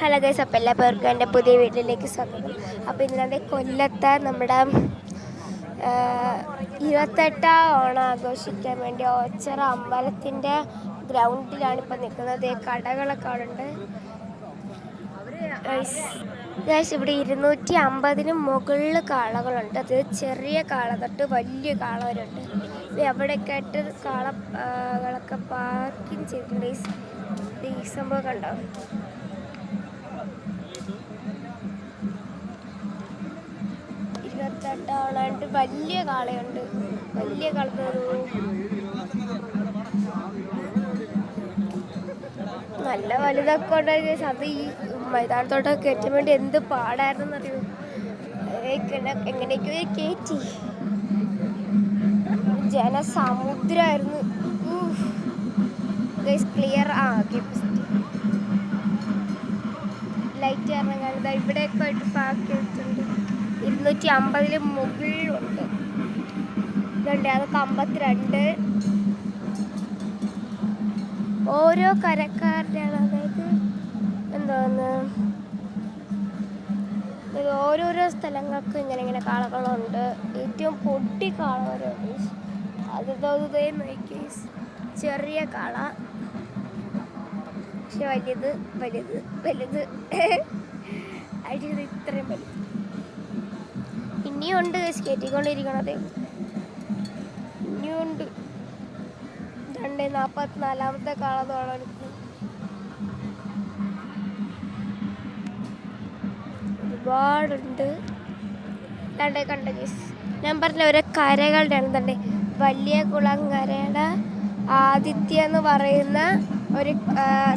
Hello guys അപ്പോൾ എല്ലാ പേർക്കും എന്റെ പുതിയ വീട്ടിലേക്ക് സ്വാഗതം. അപ്പോൾ ഇന്നത്തെ കൊല്ലത്തെ നമ്മുടെ ഇരുപത്തെട്ടാം ഓണം ആഘോഷിക്കാൻ വേണ്ടി ഓച്ചറ അമ്പലത്തിന്റെ ഗ്രൗണ്ടിലാണ് ഇപ്പോൾ നിൽക്കുന്നത്. കടകളൊക്കെ അവിടെ ഉണ്ട്. ഗൈസ് ഇവിടെ ഇരുന്നൂറ്റി അമ്പതിന് മുകളിൽ കാളകളുണ്ട്. അത് ചെറിയ കാള തൊട്ട് വലിയ കാള വരെ ഉണ്ട്. ആയിട്ട് കാളകളൊക്കെ പാർക്കിംഗ് ചെയ്തിട്ടുണ്ട്. ഈ സംഭവം കണ്ടോ? ഇരുപത്തെട്ടാളായിട്ട് വലിയ കാളയുണ്ട്. വലിയ കാള നല്ല വലുതൊക്കെ ഉണ്ടായി അത് ഈ മൈതാനത്തോട്ടൊക്കെ കയറ്റാൻ വേണ്ടി എന്ത് പാടായിരുന്നു അറിയൂ എങ്ങനെയൊക്കെയോ കയറ്റി ജനസമുദ്രമായിരുന്നു ക്ലിയർ ആ ലൈറ്റ് കാരണം കാണുന്നത് ഇവിടെയൊക്കെ ആയിട്ട് പാക്ക് ചെയ്തിട്ടുണ്ട് ഇരുന്നൂറ്റി അമ്പതിൽ മുകളിലുണ്ട്. ഇതുണ്ട് അതൊക്കെ അമ്പത്തിരണ്ട്. ഓരോ കരക്കാരുടെയാണ് അതായത് ഇത് ഓരോരോ സ്ഥലങ്ങൾക്ക് ഇങ്ങനെ ഇങ്ങനെ കാളകളുണ്ട്. ഏറ്റവും പൊട്ടി കാള വരെ അത് ഇതേ നോക്കി ചെറിയ കാള. പക്ഷെ വലുത് വലുത് വലുത് അടിയത് ഇത്രയും വലുത് ഇനിയും കയറ്റിക്കൊണ്ടിരിക്കണത് ഇനിയുണ്ട്. രണ്ട് നാൽപ്പത്തിനാലാമത്തെ കാളത്തോളം എടുക്കുന്നു ഒരുപാടുണ്ട്. രണ്ടേ കണ്ട കേസ് ഞാൻ പറഞ്ഞ ഓരോ കരകളുടെ തണ്ടേ വലിയ കുളങ്കരയുടെ ആദിത്യ എന്ന് പറയുന്ന ഒരു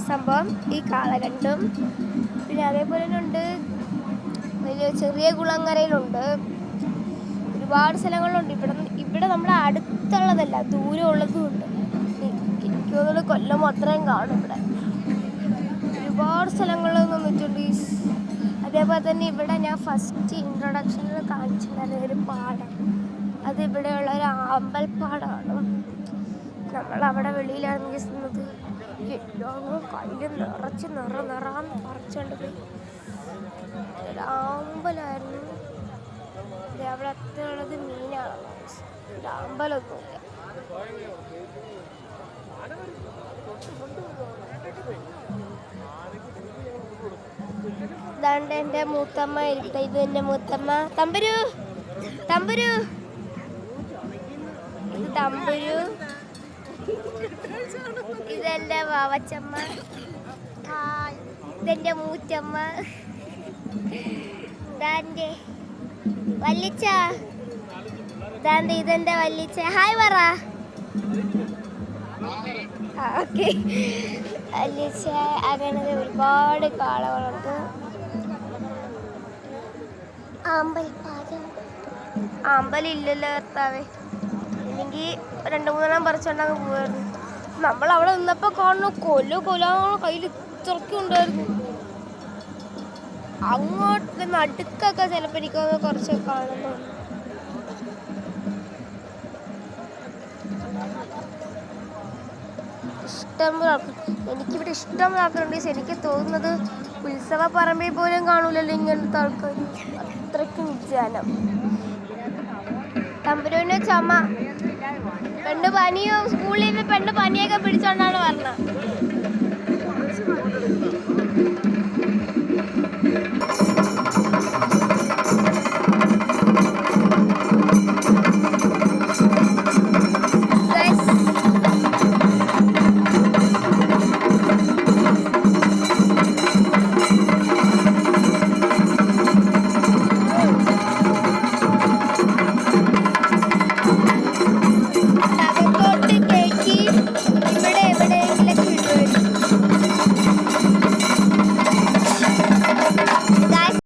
സംഭവം ഈ കാളകണ്ടും പിന്നെ അതേപോലെ തന്നെ ഉണ്ട് വലിയ ചെറിയ കുളങ്കരയിലുണ്ട് ഒരുപാട് സ്ഥലങ്ങളുണ്ട്. ഇവിടെ ഇവിടെ നമ്മുടെ അടുത്തുള്ളതല്ല ദൂരമുള്ളതും ഉണ്ട്. എനിക്ക് തോന്നുന്നു കൊല്ലം അത്രയും കാണും ഇവിടെ. ഒരുപാട് സ്ഥലങ്ങളിൽ നിന്നിട്ടുണ്ട് അതേപോലെ തന്നെ ഇവിടെ ഞാൻ ഫസ്റ്റ് ഇൻട്രൊഡക്ഷനിൽ കാണിച്ചിട്ടുണ്ടായിരുന്ന ഒരു പാടം. അത് ഇവിടെയുള്ള ഒരു ആമ്പൽപ്പാടമാണ് നമ്മൾ അവിടെ വെളിയിലാണ് നിൽക്കുന്നത്. എല്ലാവരും കയ്യിൽ നിറച്ച് നിറ നിറാന്ന് പറിച്ചുകൊണ്ട് പോയി. ഒരു ആമ്പലായിരുന്നു. ദേ അവിടെ ഒരു അമ്പലമൊന്നുമില്ല ഇതാണ്ട് മൂത്തമ്മ ഇരിക്കട്ടെ ഇത് എന്റെ മൂത്തമ്മ. തമ്പുരു തമ്പുരു. ഇത് തമ്പുരു. ഇതെന്റെ വാവച്ചമ്മ. ഇതെന്റെ ഇതെന്റെ മൂറ്റമ്മ ഇതാന്റെ വല്ലിച്ച ഇതാണ്ട് ഇതെന്റെ വല്ലിച്ച ഹായ് പറ. ഓക്കെ. വല്ലിച്ച അങ്ങനെ ഒരുപാട് കാളകളുണ്ട്. ആമ്പൽപ്പാലം ആമ്പലില്ലല്ലോ ഭർത്താവേ ഇല്ലെങ്കിൽ രണ്ട് മൂന്നെണ്ണം പറിച്ചോണ്ടങ്ങ് പോവായിരുന്നു. നമ്മൾ അവിടെ നിന്നപ്പോൾ കാണുന്നു കൊല്ലു കൊലാണോ കയ്യിൽ ഇത്രയ്ക്കും ഉണ്ടായിരുന്നു അങ്ങോട്ട് നടുക്കൊക്കെ ചിലപ്പോൾ എനിക്കൊന്ന് കുറച്ചൊക്കെ കാണുന്നു ഇഷ്ടം ആൾക്കാർ എനിക്കിവിടെ ഇഷ്ടം ആൾക്കാരുണ്ട് എനിക്ക് തോന്നുന്നത് ഉത്സവ പറമ്പിൽ പോലും കാണൂലല്ലോ ഇങ്ങനത്തെ ആൾക്കാർ. അത്രയ്ക്കും ജനം തമ്പുരുവിന് ചുമ. പെണ്ണ് പനിയോ? സ്കൂളിൽ നിന്ന് പെണ്ണ് പനിയൊക്കെ പിടിച്ചോണ്ടാണ് പറഞ്ഞത്